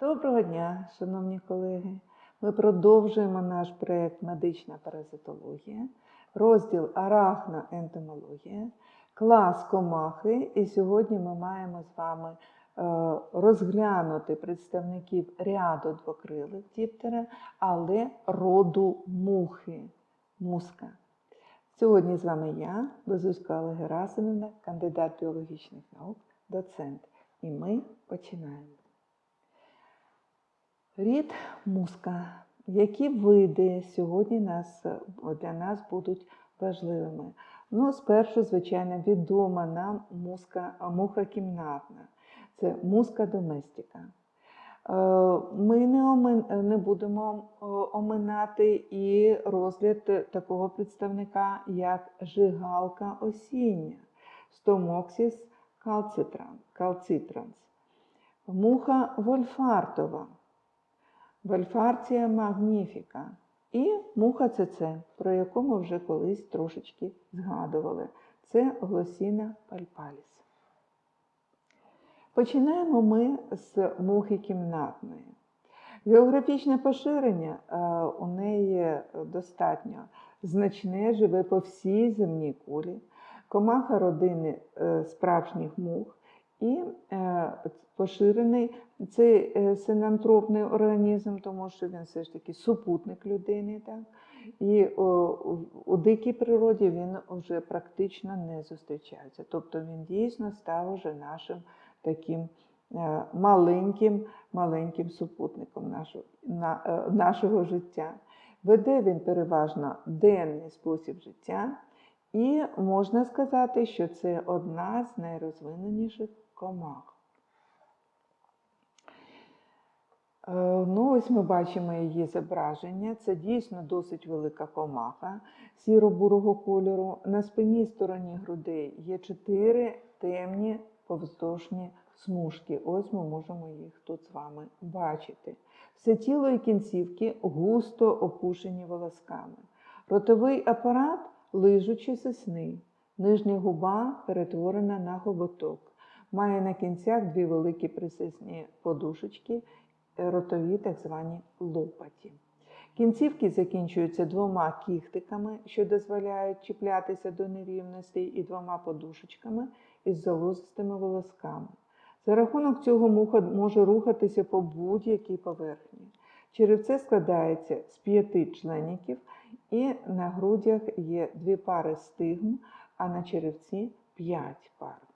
Доброго дня, шановні колеги. Ми продовжуємо наш проєкт Медична паразитологія, розділ арахноентомологія, клас комахи. І сьогодні ми маємо з вами е, розглянути представників ряду двокрилих діптера, але роду мухи, муска. Сьогодні з вами я, Безуська Олега Герасимівна, кандидат біологічних наук, доцент. І ми починаємо. Рід муска. Які види сьогодні нас, для нас будуть важливими? Ну, спершу, звичайно, відома нам муска, муха кімнатна. Це муска доместика. Е, Ми не, будемо е, оминати і розгляд такого представника, як жигалка осіння, стомоксіс калцитранс, муха вольфартова, вольфарція магніфіка і муха ЦЦ, про яку ми вже колись трошечки згадували. Це глосіна пальпаліс. Починаємо ми з мухи кімнатної. Географічне поширення е, у неї достатньо значне, живе по всій земній кулі, комаха родини е, справжніх мух і е, поширений цей е, синантропний організм, тому що він все ж таки супутник людини. Так? І у- дикій природі він вже практично не зустрічається. Тобто він дійсно став уже нашим таким е, маленьким, маленьким супутником нашого, на, нашого життя. Веде він переважно денний спосіб життя, і можна сказати, що це одна з найрозвиненіших комах. Е, Ну, ось ми бачимо її зображення. Це дійсно досить велика комаха сіро-бурого кольору. На спині стороні грудей є чотири темні повздовжні смужки. Ось ми можемо їх тут з вами бачити. Все тіло і кінцівки густо опушені волосками. Ротовий апарат лижучий сосни. Нижня губа перетворена на хоботок. Має на кінцях дві великі присисні подушечки, е, ротові так звані лопаті. Кінцівки закінчуються двома кіхтиками, що дозволяють чіплятися до нерівностей, і двома подушечками із залозистими волосками. За рахунок цього муха може рухатися по будь-якій поверхні. Черевце складається з п'яти членіків, і на грудях є дві пари стигм, а на черевці п'ять пар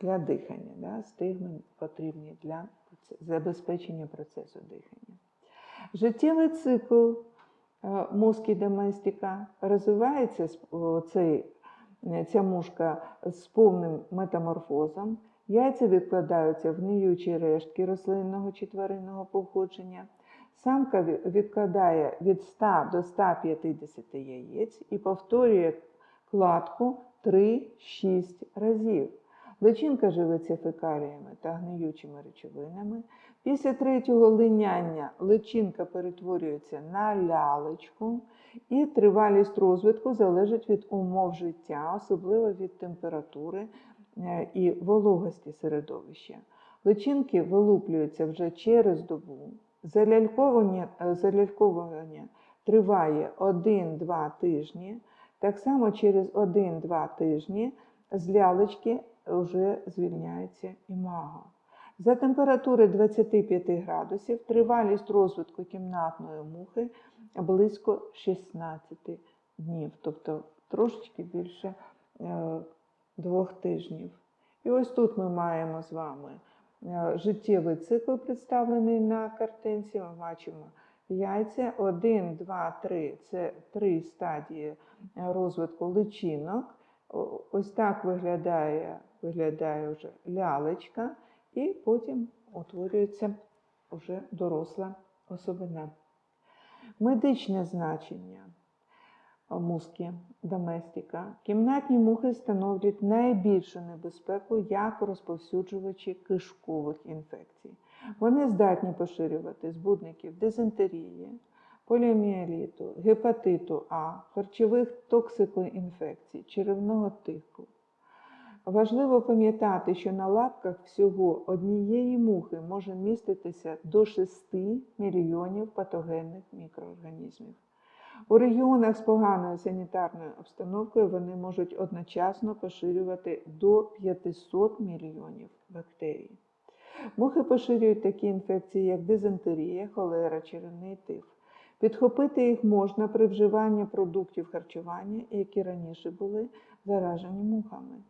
для дихання. Да? Стигми потрібні для забезпечення процесу дихання. Життєвий цикл е, муски доместика розвивається цей, е, ця мушка з повним метаморфозом. Яйця відкладаються в гниючі рештки рослинного чи тваринного походження. Самка відкладає від 100 до 150 яєць і повторює кладку 3-6 разів. Личинка живиться фекаліями та гниючими речовинами. Після третього линяння личинка перетворюється на лялечку, і тривалість розвитку залежить від умов життя, особливо від температури е, і вологості середовища. Личинки вилуплюються вже через добу. Заляльковування, е, заляльковування триває 1-2 тижні. Так само через 1-2 тижні з лялечки вже звільняється імаго. За температури 25 градусів тривалість розвитку кімнатної мухи близько 16 днів, тобто трошечки більше е, двох тижнів. І ось тут ми маємо з вами е, життєвий цикл, представлений на картинці. Ми бачимо яйця 1, 2, 3 це три стадії е, розвитку личинок. Ось так виглядає, виглядає вже лялечка, і потім утворюється вже доросла особина. Медичне значення муски доместика. Кімнатні мухи становлять найбільшу небезпеку як розповсюджувачі кишкових інфекцій. Вони здатні поширювати збудників дизентерії, поліоміеліту, гепатиту А, харчових токсикоінфекцій, черевного тифу. Важливо пам'ятати, що на лапках всього однієї мухи може міститися до 6 мільйонів патогенних мікроорганізмів. У регіонах з поганою санітарною обстановкою вони можуть одночасно поширювати до 500 мільйонів бактерій. Мухи поширюють такі інфекції, як дизентерія, холера, черевний тиф. Підхопити їх можна при вживанні продуктів харчування, які раніше були заражені мухами.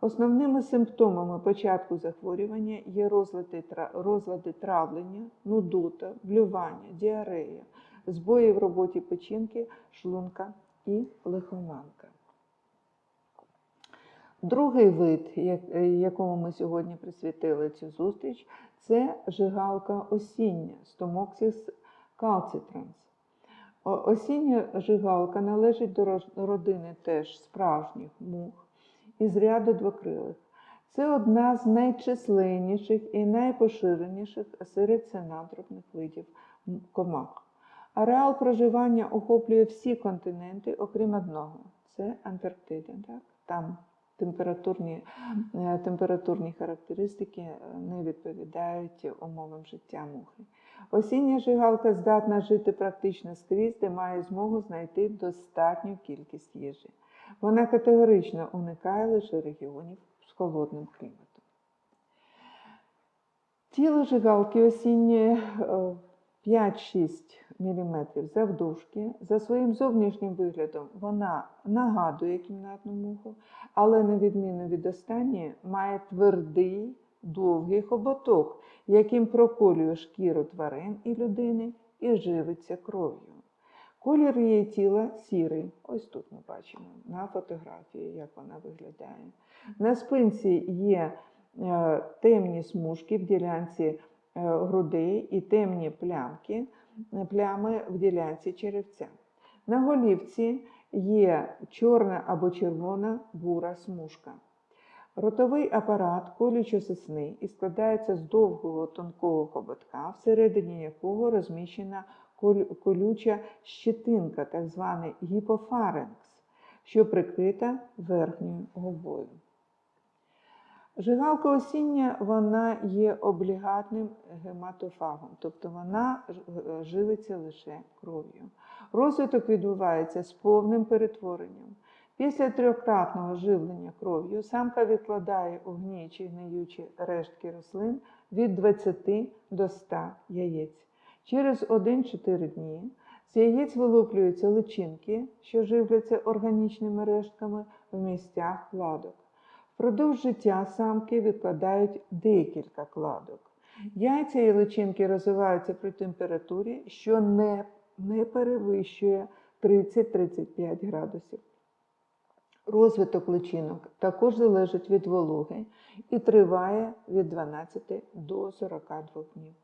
Основними симптомами початку захворювання є розлади, розлади травлення, нудота, блювання, діарея, збої в роботі печінки, шлунка і лихоманка. Другий вид, якому ми сьогодні присвятили цю зустріч, це жигалка осіння calcitrans. О- Осіння жигалка належить до родини теж справжніх мух із ряду двокрилих. Це одна з найчисленніших і найпоширеніших серед синантропних видів комах. Ареал проживання охоплює всі континенти, окрім одного це Антарктида. Так? Там температурні, е, температурні характеристики е, не відповідають умовам життя мухи. Осіння жигалка здатна жити практично скрізь, де має змогу знайти достатню кількість їжі. Вона категорично уникає лише регіонів з холодним кліматом. Тіло жигалки осінньої е, 5-6 мм завдовжки. За своїм зовнішнім виглядом вона нагадує кімнатну муху, але на відміну від останньої має твердий довгий хоботок, яким проколює шкіру тварин і людини і живиться кров'ю. Колір її тіла сірий. Ось тут ми бачимо на фотографії, як вона виглядає. На спинці є е, темні смужки в ділянці е, грудей і темні плямки, е, плями в ділянці черевця. На голівці є чорна або червона бура смужка. Ротовий апарат колючо-сосний і складається з довгого тонкого хоботка, всередині якого розміщена колюча щетинка, так званий гіпофаренкс, що прикрита верхньою губою. Жигалка осіння вона є облігатним гематофагом, тобто вона е, живиться лише кров'ю. Розвиток відбувається з повним перетворенням. Після трьохкратного живлення кров'ю самка відкладає у гній чи гниючі рештки рослин від 20 до 100 яєць. Через 1-4 дні з яєць вилуплюються личинки, що живляться органічними рештками в місцях кладок. Впродовж життя самки відкладають декілька кладок. Яйця і личинки розвиваються при температурі, що не, не перевищує 30-35 градусів. Розвиток личинок також залежить від вологи і триває від 12 до 42 днів.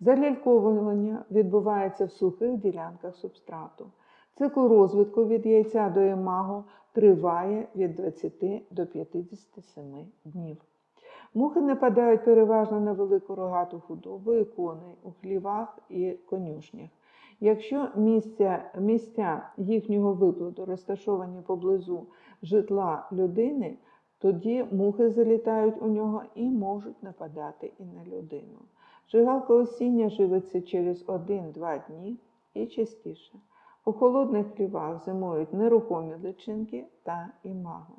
Заляльковування відбувається в сухих ділянках субстрату. Цикл розвитку від яйця до імаго триває від 20 до 57 днів. Мухи нападають переважно на велику рогату худобу і коней у хлівах і конюшнях. Якщо місця, місця їхнього виплоду розташовані поблизу житла людини, тоді мухи залітають у нього і можуть нападати і на людину. Жигалка осіння живиться через 1-2 дні і частіше. У холодних хлівах зимують нерухомі личинки та імаго.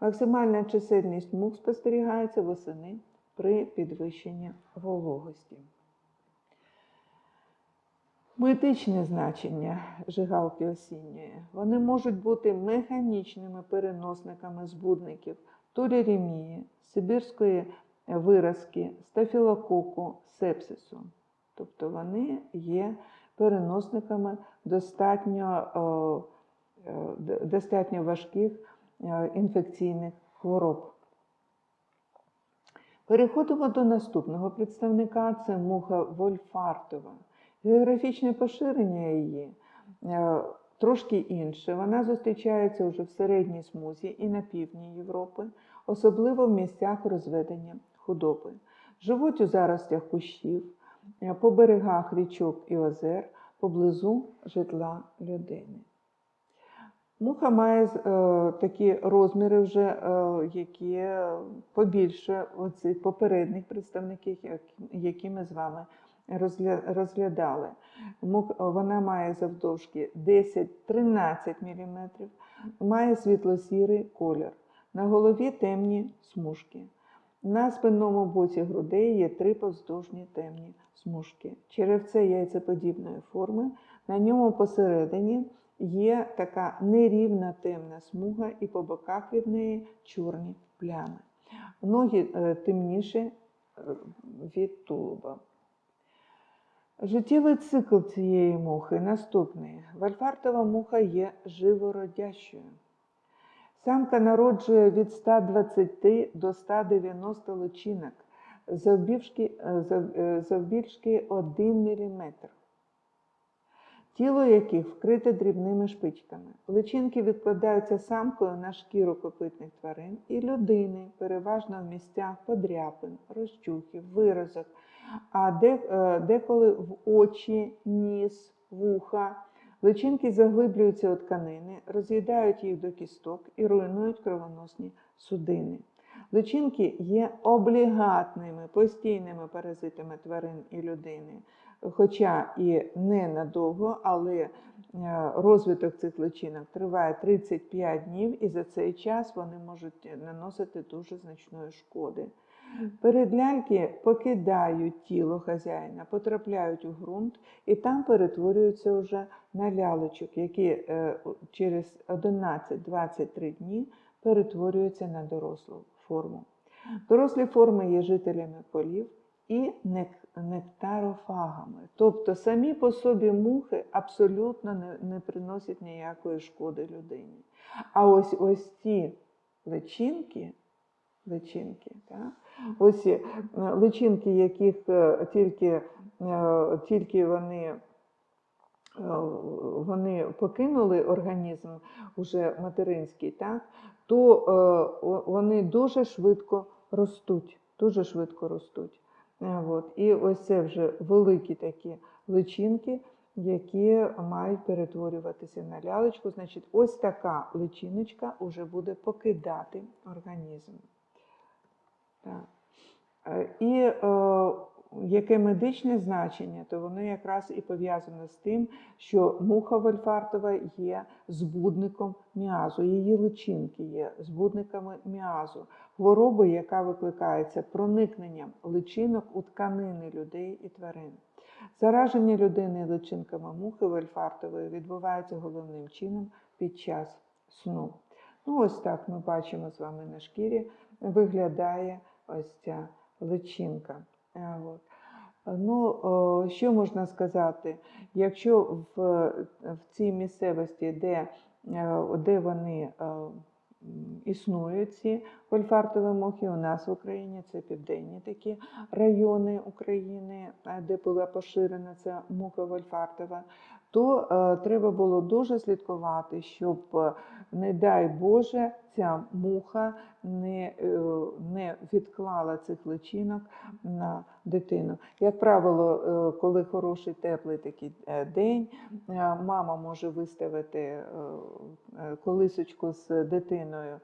Максимальна чисельність мух спостерігається восени при підвищенні вологості. Медичне значення жигалки осінньої. Вони можуть бути механічними переносниками збудників туріремії, сибірської виразки, стафілококу, сепсису. Тобто вони є переносниками достатньо, е, достатньо важких е, інфекційних хвороб. Переходимо до наступного представника це муха вольфартова. Географічне поширення її е, трошки інше. Вона зустрічається вже в середній смузі і на півдні Європи, особливо в місцях розведення худоби. Живуть у заростях кущів, е, по берегах річок і озер, поблизу житла людини. Муха має е, такі розміри, вже, е, які побільше оцих попередніх представників, які ми з вами розглядали. Мух- вона має завдовжки 10-13 мм, має світло-сірий колір. На голові темні смужки. На спинному боці грудей є три повздовжні темні смужки. Черевце яйцеподібної форми. На ньому посередині є така нерівна темна смуга, і по боках від неї чорні плями. Ноги е, темніші е, від тулуба. Життєвий цикл цієї мухи наступний. Вольфартова муха є живородящою. Самка народжує від 120 до 190 личинок, завбільшки, е, е, завбільшки 1 мм, тіло яких вкрите дрібними шпичками. Личинки відкладаються самкою на шкіру копитних тварин і людини, переважно в місцях подряпин, розчухів, виразок, а е, деколи в очі, ніс, вуха. Личинки заглиблюються у тканини, роз'їдають їх до кісток і руйнують кровоносні судини. Личинки є облігатними, постійними паразитами тварин і людини, хоча і не надовго, але е, розвиток цих личинок триває 35 днів, і за цей час вони можуть наносити дуже значної шкоди. Передляльки покидають тіло хазяїна, потрапляють у ґрунт і там перетворюються вже на лялочок, які е, через 11-23 дні перетворюються на дорослу форму. Дорослі форми є жителями полів і нектарофагами. Тобто самі по собі мухи абсолютно не приносять ніякої шкоди людині. А ось ось ці личинки, личинки, так? ось е, личинки, яких е, тільки, е, тільки вони вони покинули організм уже материнський, так, то вони дуже швидко ростуть, дуже швидко ростуть. От. І ось це вже великі такі личинки, які мають перетворюватися на лялечку. Значить, ось така личиночка вже буде покидати організм. Так. Е, І е, яке медичне значення, то воно якраз і пов'язане з тим, що муха вольфартова є збудником міазу, її личинки є збудниками міазу, хвороби, яка викликається проникненням личинок у тканини людей і тварин. Зараження людини личинками мухи вольфартової відбувається головним чином під час сну. Ну, ось так ми бачимо з вами на шкірі, виглядає ось ця личинка. Е, От. Ну, що можна сказати? Якщо в, в цій місцевості, де, е, де вони е, існують, ці вольфартові мухи, у нас в Україні це південні такі райони України, де була поширена ця муха вольфартова, то е, треба було дуже слідкувати, щоб, е, не дай Боже, ця муха не, е, не відклала цих личинок на дитину. Як правило, коли хороший теплий такий день, мама може виставити колисочку з дитиною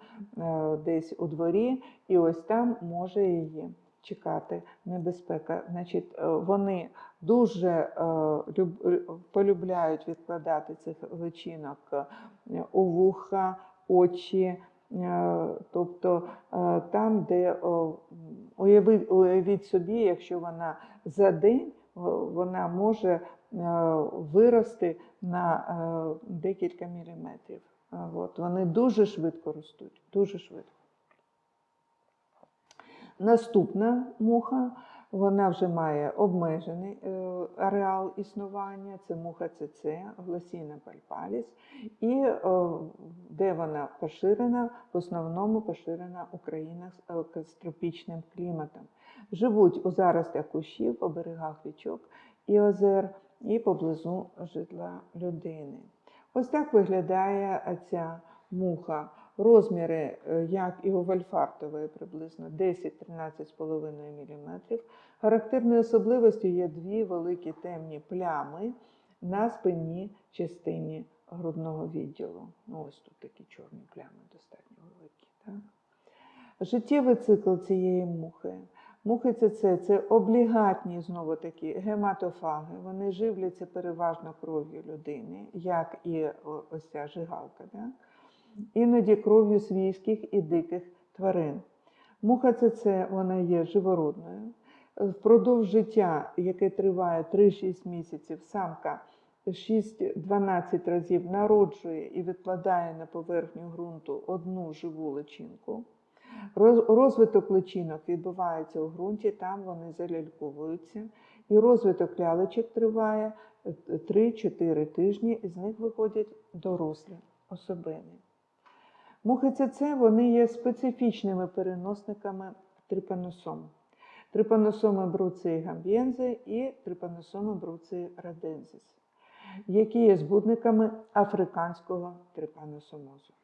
десь у дворі, і ось там може її чекати небезпека. Значить, е, вони дуже е, е, полюбляють відкладати цих личинок у вуха, очі. Тобто там, де уявіть собі, якщо вона за день вона може вирости на декілька міліметрів. От. Вони дуже швидко ростуть, дуже швидко. Наступна муха, вона вже має обмежений е, ареал існування, це муха ЦЦ, гласіна пальпаліс, і е, де вона поширена, в основному поширена у країнах з тропічним кліматом. Живуть у заростях кущів, по берегах річок і озер, і поблизу житла людини. Ось так виглядає ця муха. Розміри, е, як і у вольфартової, приблизно 10-13,5 мм. Характерною особливістю є дві великі темні плями на спинній частині грудного відділу. Ну, ось тут такі чорні плями достатньо великі. Так? Життєвий цикл цієї мухи. Мухи ЦЦ це облігатні знову такі гематофаги. Вони живляться переважно кров'ю людини, як і ось ця жигалка. Да? Іноді кров'ю свійських і диких тварин. Муха ЦЦ вона є живородною. Впродовж життя, яке триває 3-6 місяців, самка 6-12 разів народжує і відкладає на поверхню ґрунту одну живу личинку. Розвиток личинок відбувається у ґрунті, там вони заляльковуються. І розвиток лялечок триває е, 3-4 тижні, і з них виходять дорослі особини. Мухи ЦЦ вони є специфічними переносниками трипаносом. Трипаносоми бруцеї гамбієнзи і трипаносоми бруцеї радензис, які є збудниками африканського трипаносомозу.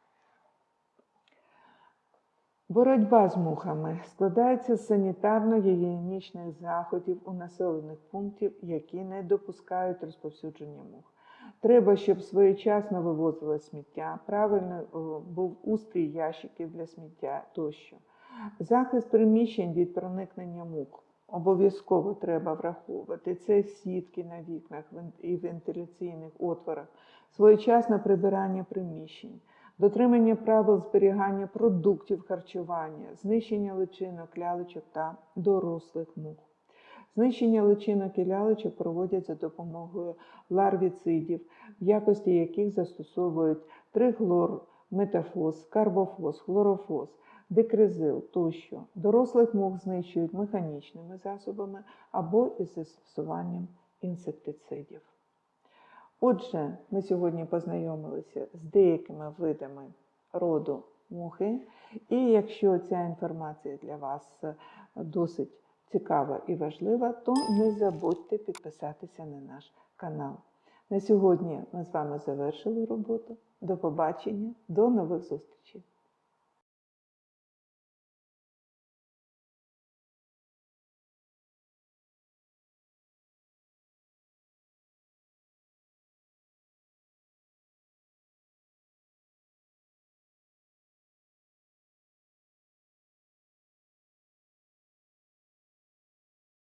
Боротьба з мухами складається з санітарно-гігієнічних заходів у населених пунктів, які не допускають розповсюдження мух. Треба, щоб своєчасно вивозили сміття, правильно був устрій ящиків для сміття тощо. Захист приміщень від проникнення мух обов'язково треба враховувати. Це сітки на вікнах і вентиляційних отворах, своєчасне прибирання приміщень, дотримання правил зберігання продуктів харчування, знищення личинок, лялечок та дорослих мух. Знищення личинок і лялечок проводять за допомогою ларвіцидів, в якості яких застосовують трихлор, метафос, карбофос, хлорофос, декрезил тощо. Дорослих мух знищують механічними засобами або із застосуванням інсектицидів. Отже, ми сьогодні познайомилися з деякими видами роду мухи, і якщо ця інформація для вас е, досить цікава і важлива, то не забудьте підписатися на наш канал. На сьогодні ми з вами завершили роботу. До побачення, до нових зустрічей!